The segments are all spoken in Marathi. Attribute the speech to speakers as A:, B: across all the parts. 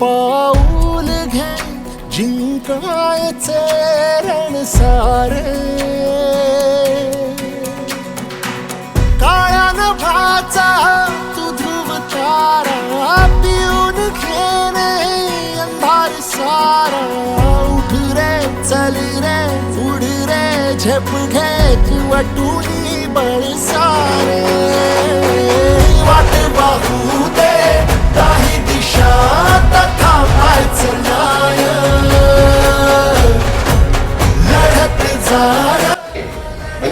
A: पाऊल घे जिंकायचे रण सारे. काळ्या नभाचा तू ध्रुव तारा पिऊन घेणे अंधार सारा. उठ रे चल रे उड रे झेप घे किंवा बळसारे वाट पाहू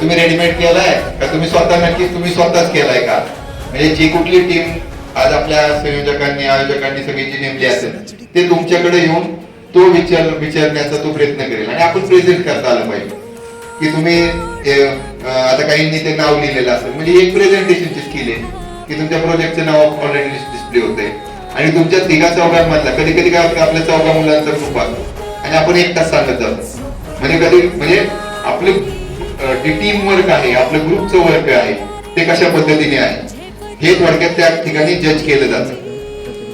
B: तुम्ही रेडीमेड केलाय? का तुम्ही स्वतः नक्कीच तुम्ही स्वतःच केलाय का? म्हणजे जी कुठली टीम आज आपल्या संयोजकांनी आयोजकांनी सगळी जी नेमली असेल ते तुमच्याकडे येऊन तो विचार विचारण्याचा तो प्रयत्न करेल. आणि आपण प्रेझेंट करता आलं पाहिजे. की तुम्ही आता काहींनी ते नाव लिहिलेलं असेल. म्हणजे एक प्रेझेंटेशनची स्किल आहे. की तुमच्या प्रोजेक्टचं नाव ऑलरेडी डिस्प्ले होते आणि तुमच्या तिघा चौघांमधला कधी कधी काय होतं आपल्या चौघा मुलांचा ग्रुप असतो आणि आपण एक तास सांगत जातो. म्हणजे कधी म्हणजे आपले जे टीम वर्क आहे आपलं ग्रुपचं वर्क आहे ते कशा पद्धतीने आहे हे थोडक्यात त्या ठिकाणी जज केलं जातं.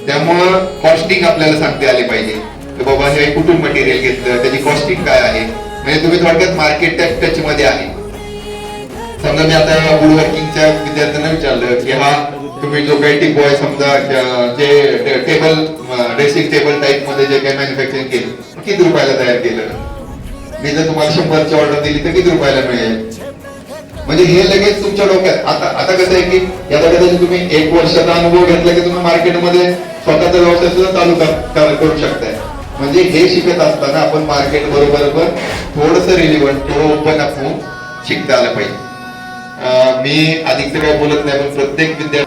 B: त्यामुळं कॉस्टिंग आपल्याला सांगता आले पाहिजे. की बाबा हे कुठून मटेरियल घेतलं त्याची कॉस्टिंग काय आहे? म्हणजे तुम्ही थोडक्यात मार्केट टच मध्ये आहे. समजा मी आता वुडवर्किंगच्या विद्यार्थ्यांना विचारलं की हा तुम्ही जो काही बॉय समजा जे टेबल ड्रेसिंग टेबल टाईपमध्ये जे काही मॅन्युफॅक्चरिंग केलं किती रुपयाला तयार केलं? मी जर तुम्हाला शंभरची ऑर्डर दिली तर किती रुपयाला मिळेल? म्हणजे हे लगेच तुमच्या डोक्यात आता आता कसं आहे की याचा कदाचित तुम्ही एक वर्षाचा अनुभव घेतला की तुम्ही मार्केटमध्ये स्वतःचा व्यवसाय सुद्धा चालू करू शकताय. म्हणजे हे शिकत असताना आपण मार्केट बरोबर थोडस रिलिव्हंट थोडं ओपन अप होऊन शिकता आलं पाहिजे मी अधिक काही बोलत नाही पण प्रत्येक विद्यार्थी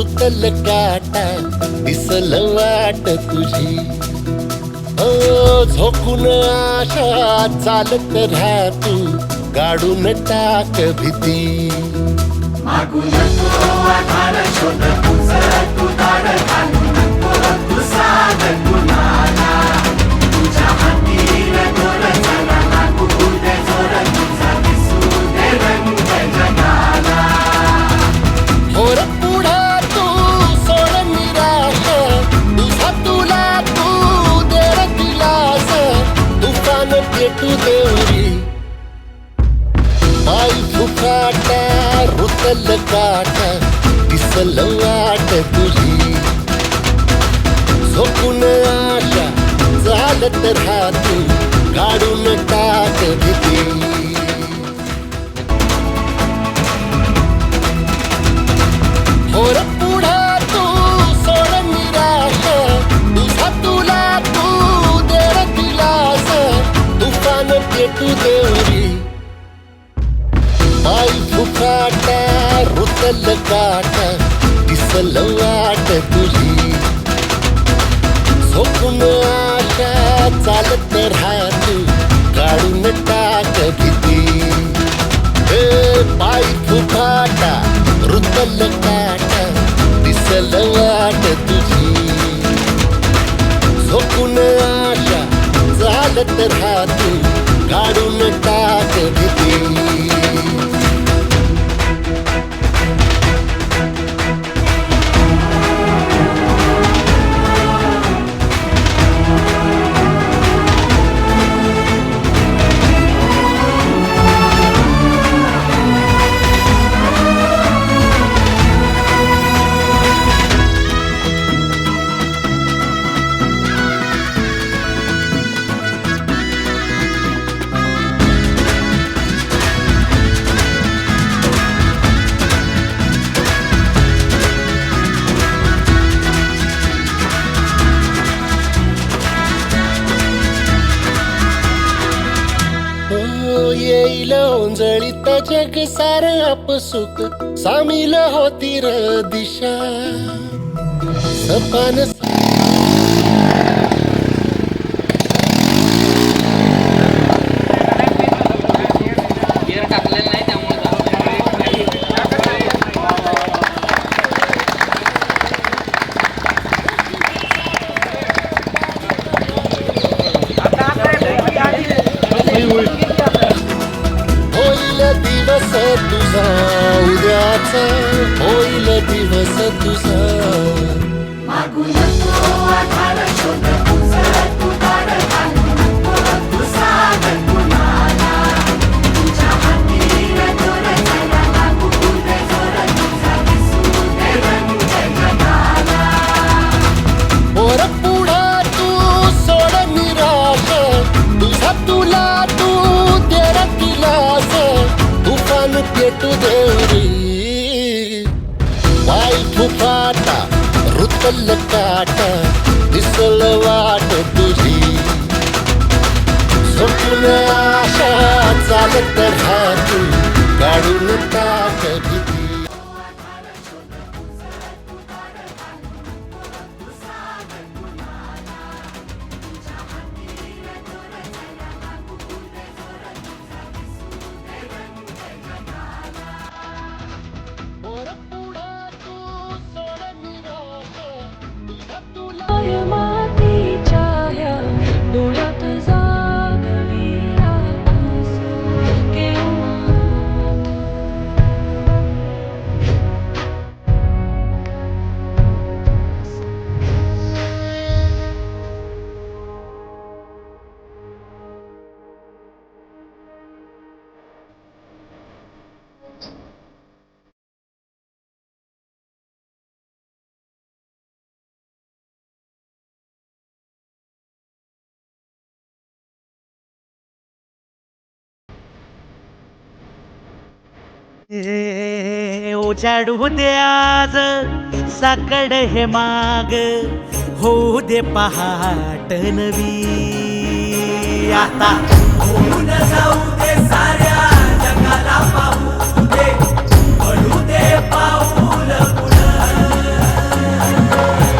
A: रुतल काटा दिसल वाट तुझी. हो झोकून आशा चालत राहा तू गाडून टाक भीती. होर दिसल काट दिसल वाट तुझी. झोपून आशा चालत राहा काढून टाक भीती. होर पुढे तुझी हो येईल ओंजळीत जग सार आपसुक सामील होती र दिशा. सपान तुझा उद्याचा होईल दिवस तुझा.
C: मागू नको आधार
A: शोधत. चालत राहतू काढून टाक भीती पोर पुढा तू सोड निराश तुझा तुला
D: ए, उजाडू दे आज साकड हे माग होऊ दे पहाट नवी. आता होऊन जाऊ दे साऱ्या जगाला पाहू.